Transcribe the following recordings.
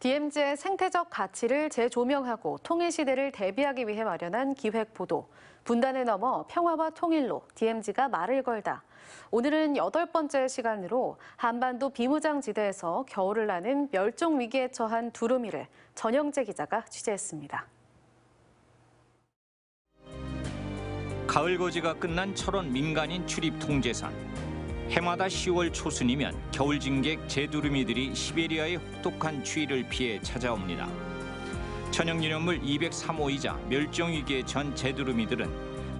DMZ의 생태적 가치를 재조명하고 통일 시대를 대비하기 위해 마련한 기획 보도. 분단을 넘어 평화와 통일로 DMZ가 말을 걸다. 오늘은 여덟 번째 시간으로 한반도 비무장지대에서 겨울을 나는 멸종 위기에 처한 두루미를 전영재 기자가 취재했습니다. 가을 거지가 끝난 철원 민간인 출입 통제선. 해마다 10월 초순이면 겨울 진객 제두루미들이 시베리아의 혹독한 추위를 피해 찾아옵니다. 천연기념물 203호이자 멸종위기에 전 제두루미들은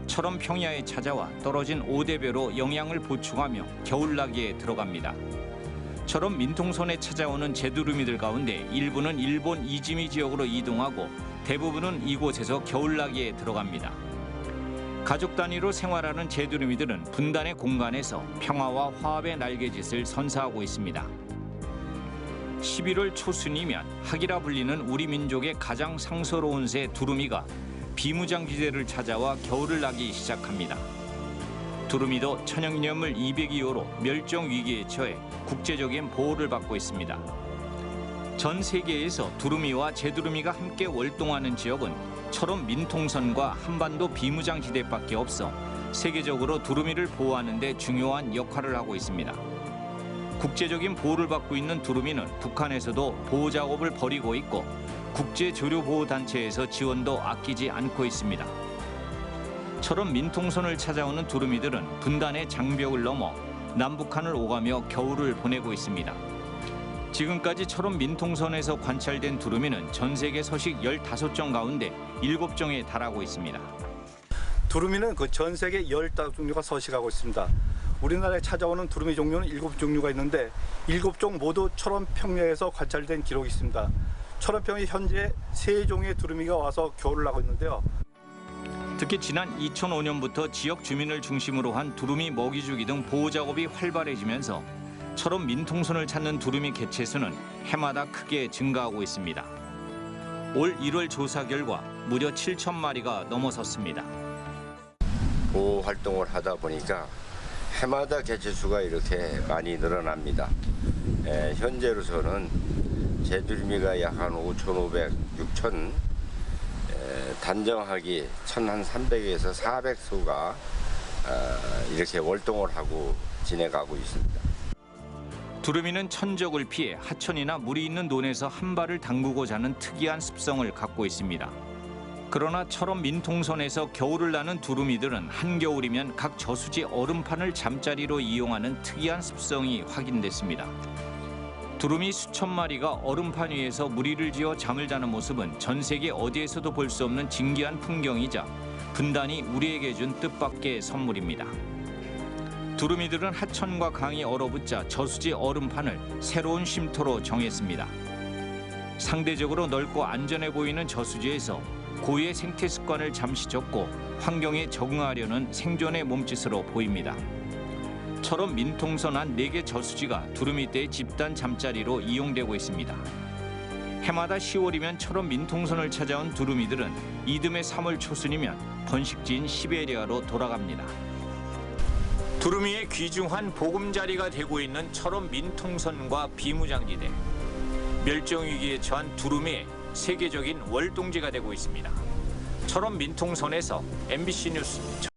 철원 평야에 찾아와 떨어진 오대배로 영양을 보충하며 겨울나기에 들어갑니다. 철원 민통선에 찾아오는 제두루미들 가운데 일부는 일본 이지미 지역으로 이동하고 대부분은 이곳에서 겨울나기에 들어갑니다. 가족 단위로 생활하는 제두루미들은 분단의 공간에서 평화와 화합의 날개짓을 선사하고 있습니다. 11월 초순이면 학이라 불리는 우리 민족의 가장 상서로운 새 두루미가 비무장지대를 찾아와 겨울을 나기 시작합니다. 두루미도 천연기념물 202호로 멸종 위기에 처해 국제적인 보호를 받고 있습니다. 전 세계에서 두루미와 제두루미가 함께 월동하는 지역은 철원 민통선과 한반도 비무장 지대밖에 없어 세계적으로 두루미를 보호하는 데 중요한 역할을 하고 있습니다. 국제적인 보호를 받고 있는 두루미는 북한에서도 보호 작업을 벌이고 있고 국제 조류 보호 단체에서 지원도 아끼지 않고 있습니다. 철원 민통선을 찾아오는 두루미들은 분단의 장벽을 넘어 남북한을 오가며 겨울을 보내고 있습니다. 지금까지 철원 민통선에서 관찰된 두루미는 전 세계 서식 15종 가운데 7종에 달하고 있습니다. 두루미는 그 전 세계 15종류가 서식하고 있습니다. 우리나라에 찾아오는 두루미 종류는 7종류가 있는데 7종 모두 철원 평야에서 관찰된 기록이 있습니다. 철원 평야 현재 3종의 두루미가 와서 겨울을 나고 있는데요. 특히 지난 2005년부터 지역 주민을 중심으로 한 두루미 먹이 주기 등 보호 작업이 활발해지면서 철원 민통선을 찾는 두루미 개체수는 해마다 크게 증가하고 있습니다. 올 1월 조사 결과 무려 7천 마리가 넘어섰습니다. 보호 활동을 하다 보니까 해마다 개체 수가 이렇게 많이 늘어납니다. 에, 현재로서는 제두리미가 약 한 5,500, 6,000, 에, 단정하기 1,300에서 400수가 이렇게 월동을 하고 지내가고 있습니다. 두루미는 천적을 피해 하천이나 물이 있는 논에서 한 발을 담그고 자는 특이한 습성을 갖고 있습니다. 그러나 철원 민통선에서 겨울을 나는 두루미들은 한겨울이면 각 저수지 얼음판을 잠자리로 이용하는 특이한 습성이 확인됐습니다. 두루미 수천 마리가 얼음판 위에서 무리를 지어 잠을 자는 모습은 전 세계 어디에서도 볼 수 없는 진기한 풍경이자 분단이 우리에게 준 뜻밖의 선물입니다. 두루미들은 하천과 강이 얼어붙자 저수지 얼음판을 새로운 쉼터로 정했습니다. 상대적으로 넓고 안전해 보이는 저수지에서 고유의 생태 습관을 잠시 접고 환경에 적응하려는 생존의 몸짓으로 보입니다. 철원 민통선 한 4개 저수지가 두루미떼의 집단 잠자리로 이용되고 있습니다. 해마다 10월이면 철원 민통선을 찾아온 두루미들은 이듬해 3월 초순이면 번식지인 시베리아로 돌아갑니다. 두루미의 귀중한 보금자리가 되고 있는 철원 민통선과 비무장지대. 멸종위기에 처한 두루미의 세계적인 월동지가 되고 있습니다. 철원 민통선에서 MBC 뉴스